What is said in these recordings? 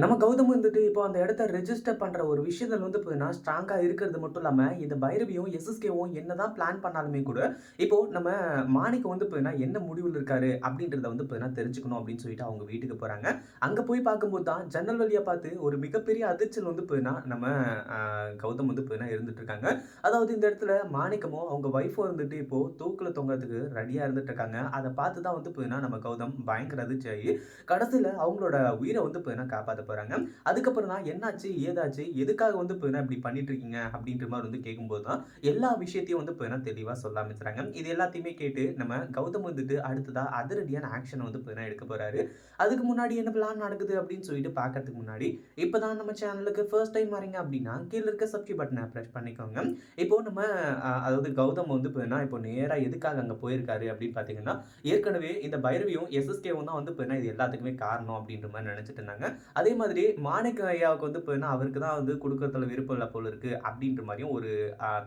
நம்ம கௌதம் வந்துட்டு இப்போ அந்த இடத்த ரெஜிஸ்டர் பண்ணுற ஒரு விஷயங்கள் வந்து பார்த்தீங்கன்னா, ஸ்ட்ராங்காக இருக்கிறது மட்டும் இல்லாமல் இந்த பைரவியும், எஸ்எஸ்கேவும் என்னதான் பிளான் பண்ணாலுமே கூட, இப்போ நம்ம மாணிக்கம் வந்து பார்த்தீங்கன்னா, என்ன முடிவில் இருக்காரு அப்படின்றத வந்து பார்த்தீங்கன்னா தெரிஞ்சுக்கணும் அப்படின்னு சொல்லிட்டு அவங்க வீட்டுக்கு போகிறாங்க அங்கே போய் பார்க்கும்போது தான் ஜன்னல் வழியாக பார்த்து ஒரு மிகப்பெரிய அதிர்ச்சல் வந்து பார்த்தீங்கன்னா, நம்ம கௌதம் வந்து பார்த்தீங்கன்னா இருந்துட்டு இருக்காங்க. அதாவது இந்த இடத்துல மாணிக்கமும், அவங்க ஒய்ஃபும் இருந்துட்டு இப்போ தூக்கில் தொங்குறதுக்கு ரெடியாக இருந்துட்டு இருக்காங்க. அதை பார்த்து தான் வந்து பார்த்தீங்கன்னா, நம்ம கௌதம் பயங்கர அதிர்ச்சியாகி, கடைசியில் அவங்களோட உயிரை வந்து பார்த்தீங்கன்னா பார்த்து போறாங்க. அதுக்கப்புறம் தான் என்னாச்சு? ஏதாச்சு? எதுக்காக வந்து இப்போ இப்படி பண்ணிட்டு இருக்கீங்க? அப்படின்ற மாதிரி வந்து கேட்கும்போது தான், எல்லா விஷயத்தையும் வந்து இப்போ தெளிவாக சொல்ல ஆரம்பிச்சுறாங்க. இது எல்லாத்தையுமே கேட்டு நம்ம கௌதம் வந்துட்டு அடுத்ததாக அதிரடியான ஆக்ஷனை வந்து இப்போ எடுக்க போறாரு. அதுக்கு முன்னாடி என்ன பிளான் நடக்குது அப்படின்னு சொல்லிட்டு பார்க்கறதுக்கு முன்னாடி, இப்போ தான் நம்ம சேனலுக்கு ஃபர்ஸ்ட் டைம் வரீங்க அப்படின்னா, கீழே இருக்க சப்ஸ்கிரைப் பட்டனை ப்ரெஸ் பண்ணிக்கோங்க. இப்போ நம்ம அதாவது கௌதம் வந்து இப்போ இப்போ நேராக எதுக்காக அங்கே போயிருக்காரு அப்படின்னு பார்த்தீங்கன்னா, ஏற்கனவே இந்த பைரவியும், எஸ்எஸ்கேவும் தான் வந்து இப்போ இது எல்லாத்துக்குமே காரணம் அப்படின்ற மாதிரி நினச்சிட்டு இருந்தாங்க. அதே அதே மாதிரி மாணிக்க ஐயாவுக்கு வந்து பார்த்தீங்கன்னா, அவருக்கு தான் வந்து கொடுக்கறதுல விருப்பம் இல்லை போல இருக்கு அப்படின்ற மாதிரியும் ஒரு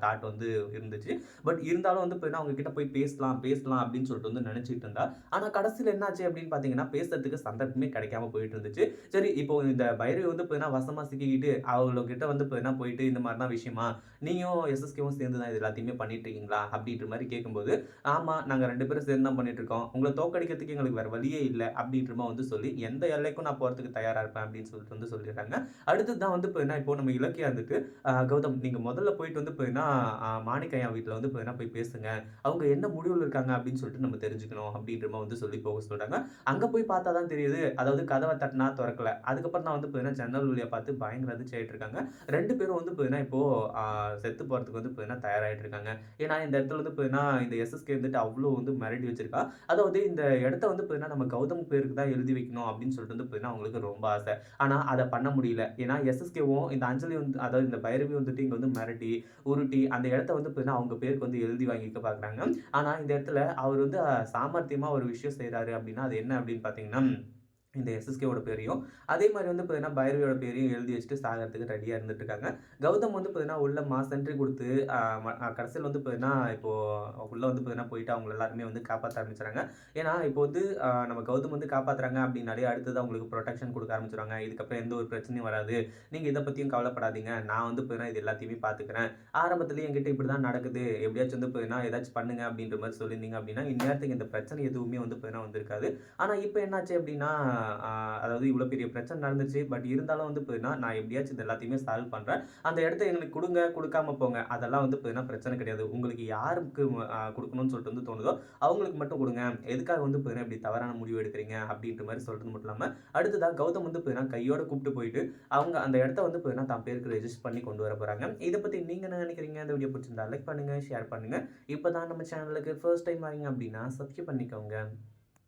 தாட் வந்து இருந்துச்சு. பட் இருந்தாலும் வந்து பார்த்தீங்கன்னா, அவங்க கிட்ட போய் பேசலாம், பேசலாம் அப்படின்னு சொல்லிட்டு வந்து நினச்சிட்டு இருந்தா. ஆனா கடைசியில் என்னாச்சு அப்படின்னு பார்த்தீங்கன்னா, பேசுறதுக்கு சந்தர்ப்பமே கிடைக்காம போயிட்டு இருந்துச்சு. சரி இப்போ இந்த பைரவி வந்து பார்த்தீங்கன்னா, வசமா சிக்கிக்கிட்டு அவங்க கிட்ட வந்து என்ன போயிட்டு இந்த மாதிரி தான் விஷயமா? நீயும் எஸ்எஸ்கேவும் சேர்ந்து தான் இது எல்லாத்தையுமே பண்ணிட்டு இருக்கீங்களா? அப்படின்ற மாதிரி கேட்கும்போது, ஆமா நாங்க ரெண்டு பேரும் சேர்ந்து தான் பண்ணிட்டு இருக்கோம். உங்களை தோற்கடிக்கிறதுக்கு எங்களுக்கு வேற வழியே இல்லை அப்படின்ற வந்து சொல்லி, எந்த எல்லைக்கும் நான் போறதுக்கு தயாரா இருப்பேன் அப்படின்னு சொல்லிட்டு வந்து சொல்லிடுறாங்க. அடுத்தது தான் வந்து பார்த்தீங்கன்னா, இப்போ நம்ம இலக்கியா வந்துட்டு, கௌதம் நீங்க முதல்ல போயிட்டு வந்து பார்த்தீங்கன்னா, மாணிக்கையா வீட்டில் வந்து பார்த்தீங்கன்னா போய் பேசுங்க. அவங்க என்ன முடிவில் இருக்காங்க அப்படின்னு சொல்லிட்டு நம்ம தெரிஞ்சுக்கணும் அப்படின்ற வந்து சொல்லி போக சொல்றாங்க. அங்க போய் பார்த்தா தான் தெரியுது, அதாவது கதவை தட்டினா திறக்கல அதுக்கப்புறம் தான் வந்து பார்த்தீங்கன்னா, ஜன்னல் வழியாக பார்த்து பயங்கர அதிர்ச்சி இருக்காங்க. ரெண்டு பேரும் வந்து பார்த்தீங்கன்னா, இப்போ செத்து போறதுக்கு வந்து பார்த்தீங்கன்னா தயாராகிட்டு இருக்காங்க. ஏன்னா இந்த இடத்துல வந்து பார்த்தீங்கன்னா, இந்த எஸ்எஸ்கே வந்துட்டு அவ்வளோ வந்து மிரட்டி வச்சிருக்கா. அதாவது இந்த இடத்த வந்து பார்த்தீங்கன்னா, நம்ம கௌதம் பேருக்கு தான் எழுதி வைக்கணும் அப்படின்னு சொல்லிட்டு வந்து பார்த்தீங்கன்னா, அவங்களுக்கு ரொம்ப ஆசை. ஆனா அதை பண்ண முடியல. ஏன்னா எஸ்எஸ்கேவும் இந்த அஞ்சலி வந்து அதாவது இந்த பைரவி வந்துட்டு இங்க வந்து மிரட்டி, உருட்டி அந்த இடத்த வந்து பார்த்தீங்கன்னா, அவங்க பேருக்கு வந்து எழுதி வாங்கிக்க பார்க்குறாங்க. ஆனா இந்த இடத்துல அவர் வந்து சாமர்த்தியமாக சாமர்த்தியமா ஒரு விஷயம் செய்கிறாரு அப்படின்னா, அது என்ன அப்படின்னு பார்த்தீங்கன்னா, இந்த எஸ்எஸ்கேவோட பேரையும், அதே மாதிரி வந்து பார்த்தீங்கன்னா, பைரவியோட பேரையும் எழுதி வச்சுட்டு சாகிறதுக்கு ரெடியாக இருந்துட்டு இருக்காங்க. கௌதம் வந்து பார்த்தீங்கன்னா, உள்ள மாஸ் என்ட்ரி கொடுத்து கடைசியில் வந்து பார்த்தீங்கன்னா, இப்போது உள்ளே வந்து பார்த்தீங்கன்னா போயிட்டு அவங்க எல்லாருமே வந்து காப்பாற்ற ஆரம்பிச்சுறாங்க. ஏன்னா இப்போ வந்து நம்ம கௌதம் வந்து காப்பாற்றுறாங்க அப்படின்னாலே, அடுத்தது அவங்களுக்கு ப்ரொடெக்ஷன் கொடுக்க ஆரம்பிச்சுருவாங்க. இதுக்கப்புறம் எந்த ஒரு பிரச்சனையும் வராது. நீங்கள் இதை பற்றியும் கவலைப்படாதீங்க. நான் வந்து பார்த்தீங்கன்னா, இது எல்லாத்தையுமே பார்த்துக்கிறேன். ஆரம்பத்திலேயே என்கிட்ட இப்படி தான் நடக்குது. எப்படியாச்சும் வந்து பார்த்தீங்கன்னா, ஏதாச்சும் பண்ணுங்க அப்படின்ற மாதிரி சொல்லியிருந்தீங்க அப்படின்னா, இந்நேரத்துக்கு இந்த பிரச்சனை எதுவுமே வந்து பார்த்தீங்கன்னா வந்திருக்காது. ஆனால் இப்போ என்னாச்சு அப்படின்னா, அதாவது இவ்வளோ பெரிய பிரச்சனை நடந்துச்சு. பட் இருந்தாலும் வந்து பார்த்தீங்கன்னா, நான் எப்படியாச்சும் இது எல்லாத்தையுமே சால்வ் பண்ணுறேன் அந்த இடத்த எங்களுக்கு கொடுங்க கொடுக்காம போங்க. அதெல்லாம் வந்து பார்த்தீங்கன்னா பிரச்சனை கிடையாது. உங்களுக்கு யாருக்கு கொடுக்கணும்னு சொல்லிட்டு வந்து தோணுதோ, அவங்களுக்கு மட்டும் கொடுங்க எதுக்காக வந்து பார்த்தீங்கன்னா, இப்படி தவறான முடிவு எடுக்கிறீங்க அப்படின்ற மாதிரி சொல்கிறது மட்டும் இல்லாமல் அடுத்ததாக கௌதம் வந்து பார்த்தீங்கன்னா, கையோட கூப்பிட்டு போயிட்டு, அவங்க அந்த இடத்த வந்து பார்த்தீங்கன்னா, தான் பேருக்கு ரெஜிஸ்டர் பண்ணி கொண்டு வர போகிறாங்க இதை பற்றி நீங்கள் என்ன நினைக்கிறீங்க? இந்த வீடியோ பிடிச்சிருந்தா லைக் பண்ணுங்கள் ஷேர் பண்ணுங்கள் இப்போ தான் நம்ம சேனலுக்கு ஃபர்ஸ்ட் டைம் வரீங்க அப்படின்னா, சப்ஸ்கிரைப் பண்ணிக்கோங்க.